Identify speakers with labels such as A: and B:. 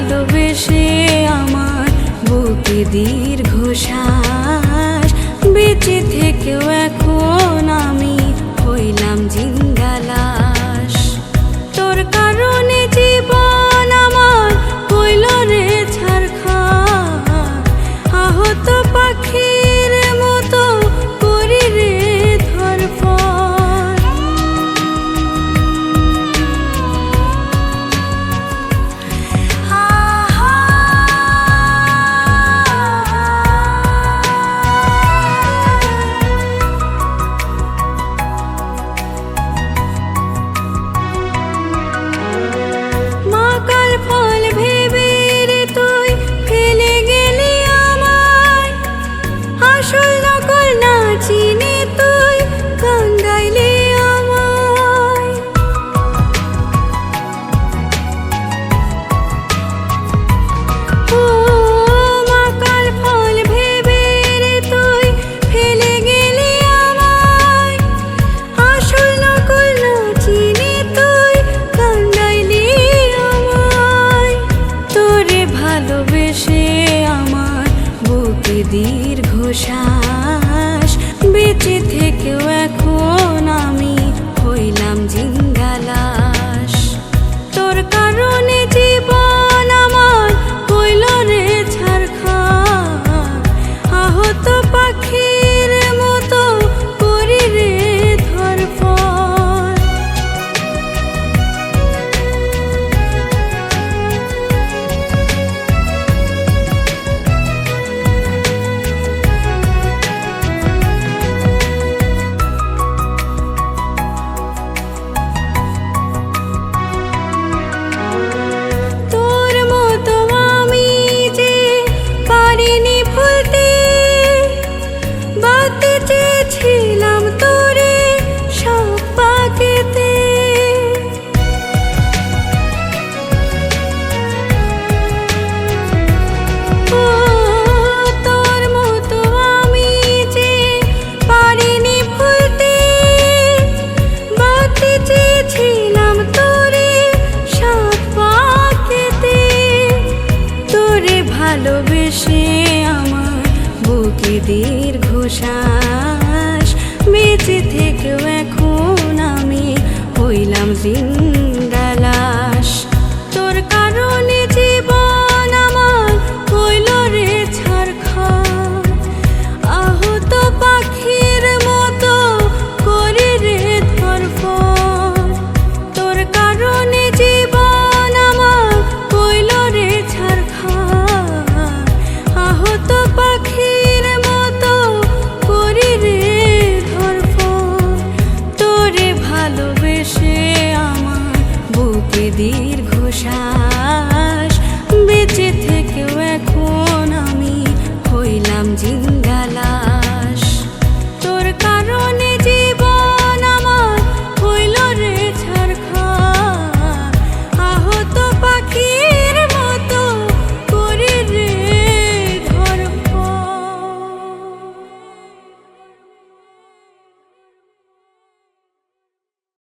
A: ভালোবেসে আমার বুকে দীর্ঘশ্বাস বেঁচে থেকেও এখন আমি deep. দীর্ঘ সার